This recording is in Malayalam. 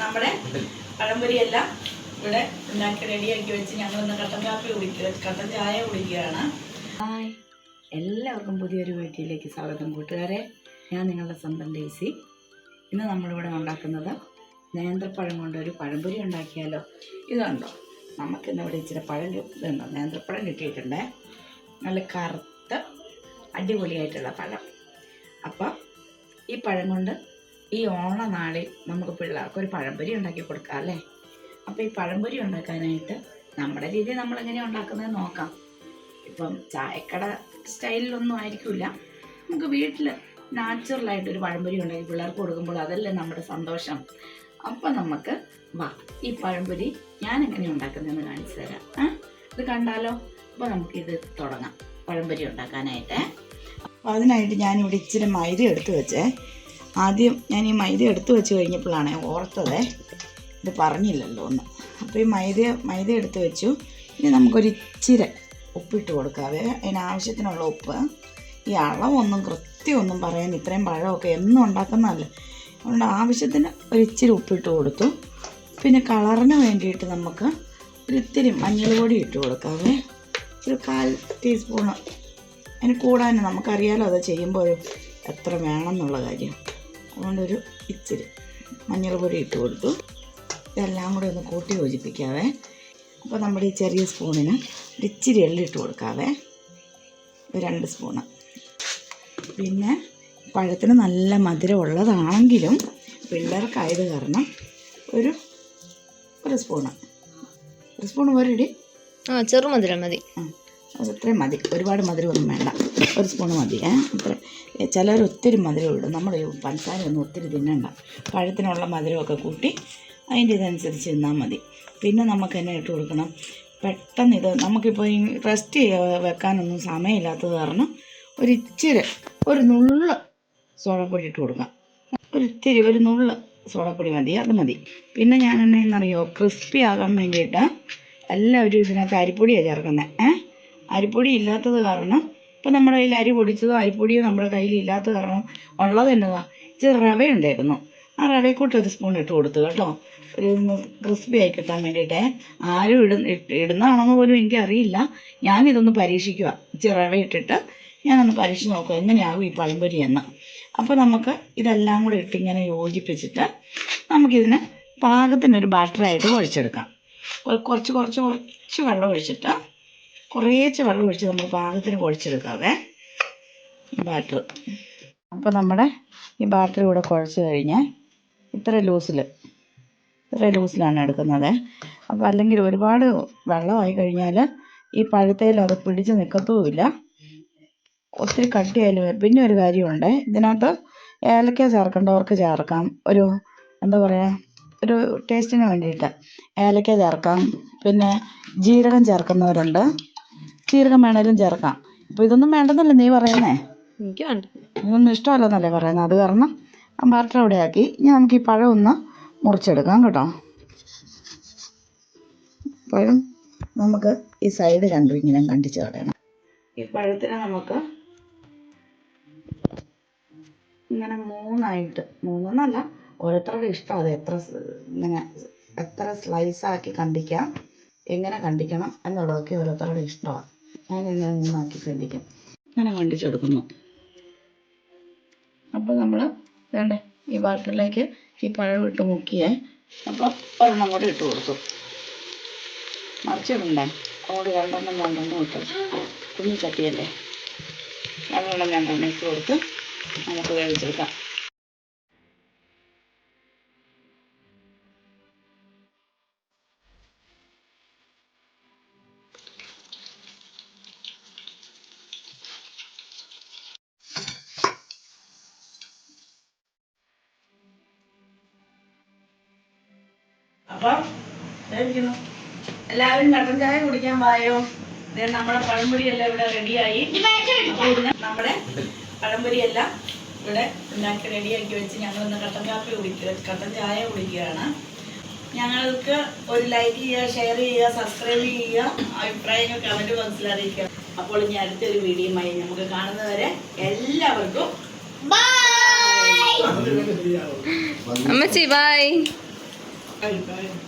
നമ്മുടെ പഴംപൊരിയെല്ലാം ഇവിടെ ഉണ്ടാക്കി റെഡിയാക്കി വെച്ച് ഞങ്ങളിന്ന് കട്ടൻ കാപ്പി കുടിക്കുക കട്ടൻ ചായ കുടിക്കുകയാണ്. ഹായ്. എല്ലാവർക്കും പുതിയൊരു വീട്ടിലേക്ക് സ്വാഗതം കൂട്ടുകാരെ. ഞാൻ നിങ്ങളുടെ സ്വന്തം ഡേസി. ഇന്ന് നമ്മളിവിടെ ഉണ്ടാക്കുന്നത് നേന്ത്രപ്പഴം കൊണ്ട് ഒരു പഴംപൊരി ഉണ്ടാക്കിയാലോ? ഇതുണ്ടോ? നമുക്കിന്ന് ഇവിടെ ഇച്ചിരി പഴം ഇതുണ്ടോ? നേന്ത്രപ്പഴം കിട്ടിയിട്ടുണ്ടേ. നല്ല കറുത്ത അടിപൊളിയായിട്ടുള്ള പഴം. അപ്പം ഈ പഴം കൊണ്ട് ഈ ഓണനാളിൽ നമുക്ക് പിള്ളേർക്ക് ഒരു പഴംപൊരി ഉണ്ടാക്കി കൊടുക്കാം അല്ലേ? അപ്പോൾ ഈ പഴംപൊരി ഉണ്ടാക്കാനായിട്ട് നമ്മുടെ രീതി നമ്മൾ എങ്ങനെ ഉണ്ടാക്കുന്നത് നോക്കാം. ഇപ്പം ചായക്കട സ്റ്റൈലിലൊന്നും ആയിരിക്കില്ല നമുക്ക് വീട്ടിൽ നാച്ചുറലായിട്ട് ഒരു പഴംപൊരി ഉണ്ടാക്കി പിള്ളേർക്ക് കൊടുക്കുമ്പോൾ അതല്ലേ നമ്മുടെ സന്തോഷം. അപ്പം നമുക്ക് വാ ഈ പഴംപൊരി ഞാൻ എങ്ങനെ ഉണ്ടാക്കുന്നതെന്ന് കാണിച്ചു തരാം. ഇത് കണ്ടാലോ? അപ്പോൾ നമുക്കിത് തുടങ്ങാം പഴംപൊരി ഉണ്ടാക്കാനായിട്ട്. അപ്പോൾ അതിനായിട്ട് ഞാനിവിടെ ഇച്ചിരി മൈദ എടുത്തു വെച്ചേ. ആദ്യം ഞാൻ ഈ മൈദ എടുത്ത് വെച്ച് കഴിഞ്ഞപ്പോഴാണ് ഓർത്തത്. ഇത് പറഞ്ഞില്ലല്ലോ ഒന്ന്. അപ്പോൾ ഈ മൈദ മൈദ എടുത്ത് വെച്ചു. ഇനി നമുക്കൊരു ഇച്ചിരി ഉപ്പിട്ട് കൊടുക്കാവേ അതിനാവശ്യത്തിനുള്ള ഉപ്പ്. ഈ അളവൊന്നും കൃത്യമൊന്നും പറയാൻ ഇത്രയും പഴമൊക്കെ എന്നും ഉണ്ടാക്കുന്നതല്ല അതുകൊണ്ട് ആവശ്യത്തിന് ഒരിച്ചിരി ഉപ്പിട്ട് കൊടുത്തു. പിന്നെ കളറിന് വേണ്ടിയിട്ട് നമുക്ക് ഒരിത്തിരി മഞ്ഞൾ പൊടി ഇട്ട് കൊടുക്കാവേ. ഒരു കാൽ ടീസ്പൂണ്. അതിന് കൂടാൻ നമുക്കറിയാലോ അത് ചെയ്യുമ്പോൾ എത്ര വേണം എന്നുള്ള കാര്യം. അതുകൊണ്ടൊരു ഇച്ചിരി മഞ്ഞൾപ്പൊടി പൊടി ഇട്ട് കൊടുത്തു. ഇതെല്ലാം കൂടി ഒന്ന് കൂട്ടി യോജിപ്പിക്കാവേ. അപ്പോൾ നമ്മുടെ ഈ ചെറിയ സ്പൂണിന് ഒരു ഇച്ചിരി എള്ളിട്ട് കൊടുക്കാവേ. ഒരു രണ്ട് സ്പൂണ്. പിന്നെ പഴത്തിന് നല്ല മധുരം ഉള്ളതാണെങ്കിലും പിള്ളേർക്കായത് കാരണം ഒരു ഒരു സ്പൂണ്. ഒരു സ്പൂൺ പോരടി ആ ചെറുമധുരം മതി. ആ അത് അത്രയും മതി. ഒരുപാട് മധുരമൊന്നും വേണ്ട. ഒരു സ്പൂൺ മതി ഏ ചിലർ ഒത്തിരി മധുരം ഇടും. നമ്മൾ പഞ്ചസാരയൊന്നും ഒത്തിരി തിന്നണ്ട. പഴത്തിനുള്ള മധുരമൊക്കെ കൂട്ടി അതിന്റെ ഇതനുസരിച്ച് തിന്നാൽ മതി. പിന്നെ നമുക്ക് എന്നെ ഇട്ട് കൊടുക്കണം? പെട്ടെന്ന് ഇത് നമുക്കിപ്പോൾ റെസ്റ്റ് വെക്കാനൊന്നും സമയമില്ലാത്തത് കാരണം ഒരു ഇച്ചിരി ഒരു നുള്ള് സോളപ്പൊടി ഇട്ട് കൊടുക്കാം. ഒരു ഇത്തിരി ഒരു നുള്ള് സോളപ്പൊടി മതി അത് മതി. പിന്നെ ഞാൻ എന്നറിയോ ക്രിസ്പി ആകാൻ വേണ്ടിയിട്ട് എല്ലാവരും ഇതിനകത്ത് അരിപ്പൊടിയാണ് ചേർക്കുന്നത് അരിപ്പൊടി ഇല്ലാത്തത് കാരണം ഇപ്പം നമ്മുടെ കയ്യിൽ അരി പൊടിച്ചതോ അരിപ്പൊടിയോ നമ്മുടെ കയ്യിൽ ഇല്ലാത്ത കാരണം ഉള്ളത് എന്നതാ? ഇച്ചിരി റവ ഉണ്ടായിരുന്നു. ആ റവയെക്കൂട്ട് ഒരു സ്പൂൺ ഇട്ട് കൊടുത്തു കേട്ടോ. ഒരു ക്രിസ്പി ആയി കിട്ടാൻ വേണ്ടിയിട്ടേ. ആരും ഇട ഇടുന്നതാണെന്ന് പോലും എനിക്കറിയില്ല ഞാനിതൊന്ന് പരീക്ഷിക്കുക ഇച്ചിരി റവ ഇട്ടിട്ട് ഞാനൊന്ന് പരീക്ഷിച്ച് നോക്കുക എങ്ങനെയാകും ഈ പഴംപൊരി എന്ന്. അപ്പോൾ നമുക്ക് ഇതെല്ലാം കൂടെ ഇട്ട് ഇങ്ങനെ യോജിപ്പിച്ചിട്ട് നമുക്കിതിന് പാകത്തിനൊരു ബാറ്ററായിട്ട് കുഴച്ചെടുക്കാം. കുറച്ച് കുറച്ച് കുറച്ച് വെള്ളം ഒഴിച്ചിട്ട് കുറേശ്ശെ വെള്ളം ഒഴിച്ച് നമ്മൾ പാകത്തിന് കുഴച്ചെടുക്കാവേ. ബാറ്റർ അപ്പോൾ നമ്മുടെ ഈ ബാറ്റർ ഇവിടെ കുഴച്ച് കഴിഞ്ഞ് ഇത്ര ലൂസിൽ ഇത്ര ലൂസിലാണ് എടുക്കുന്നത്. അപ്പോൾ അല്ലെങ്കിൽ ഒരുപാട് വെള്ളമായി കഴിഞ്ഞാൽ ഈ പഴുത്തയിൽ അത് പിടിച്ച് നിൽക്കത്തുമില്ല ഒത്തിരി കട്ടിയായാലും. പിന്നെ ഒരു കാര്യമുണ്ട്. ഇതിനകത്ത് ഏലക്ക ചേർക്കേണ്ടവർക്ക് ചേർക്കാം. ഒരു എന്താ പറയുക ഒരു ടേസ്റ്റിന് വേണ്ടിയിട്ട് ഏലക്ക ചേർക്കാം. പിന്നെ ജീരകം ചേർക്കുന്നവരുണ്ട്. ജീരകം വേണേലും ചേർക്കാം. അപ്പോൾ ഇതൊന്നും വേണ്ടെന്നല്ലേ നീ പറയുന്നേ? എനിക്ക് വേണ്ട. ഇതൊന്നും ഇഷ്ടമല്ലെന്നല്ലേ പറയുന്നത് അത് കാരണം അമ്പാർട്ട അവിടെ ആക്കി. ഇനി നമുക്ക് ഈ പഴം ഒന്ന് മുറിച്ചെടുക്കാം കേട്ടോ. പഴം നമുക്ക് ഈ സൈഡ് രണ്ടും ഇങ്ങനെ കണ്ടിച്ച് കളയണം. ഈ പഴത്തിനെ നമുക്ക് ഇങ്ങനെ മൂന്നായിട്ട് മൂന്നെന്നല്ല ഓരോരുത്തരുടെ ഇഷ്ടം അത് എത്ര ഇങ്ങനെ എത്ര സ്ലൈസാക്കി കണ്ടിക്കാം എങ്ങനെ കണ്ടിക്കണം എന്നുള്ളതൊക്കെ ഓരോരുത്തരുടെ ഇഷ്ടമാണ്. ഞാൻ ഇങ്ങനെ മൂന്നാക്കി കണ്ടിക്കും ഇങ്ങനെ കണ്ടിച്ചെടുക്കുന്നു. അപ്പോൾ നമ്മൾ വേണ്ടേ ഈ ബാറ്ററിലേക്ക് ഈ പഴം ഇട്ട് മുക്കിയേ അപ്പോൾ ഒരെണ്ണം കൂടി ഇട്ട് കൊടുത്തു. മറിച്ചിടണ്ടേ? കൂടി രണ്ടെണ്ണം രണ്ടെണ്ണം ഇട്ടു കുഞ്ഞു ചട്ടിയല്ലേ? രണ്ടെണ്ണം രണ്ടെണ്ണം ഇട്ട് കൊടുത്ത് നമുക്ക് വേവിച്ചെടുക്കാം. അപ്പം ഇതായിരിക്കുന്നു. എല്ലാവരും കട്ടൻ ചായ കുടിക്കാൻ വായോ? നമ്മുടെ പഴംപൊരി എല്ലാം ഇവിടെ റെഡിയായി നമ്മുടെ പഴംപൊരി എല്ലാം ഇവിടെ ഉണ്ടാക്കി റെഡിയാക്കി വെച്ച് ഞങ്ങളിന്ന് കട്ടൻ കാപ്പി കുടിക്കുക കട്ടൻ ചായ കുടിക്കുകയാണ്. ഞങ്ങൾക്ക് ഒരു ലൈക്ക് ചെയ്യുക ഷെയർ ചെയ്യുക സബ്സ്ക്രൈബ് ചെയ്യുക അഭിപ്രായങ്ങൾ കമന്റ് ബോക്സിൽ അറിയിക്കുക. അപ്പോൾ ഇനി അടുത്തൊരു വീഡിയോയുമായി നമുക്ക് കാണുന്നവരെ എല്ലാവർക്കും അമ്മച്ചി 诶你表演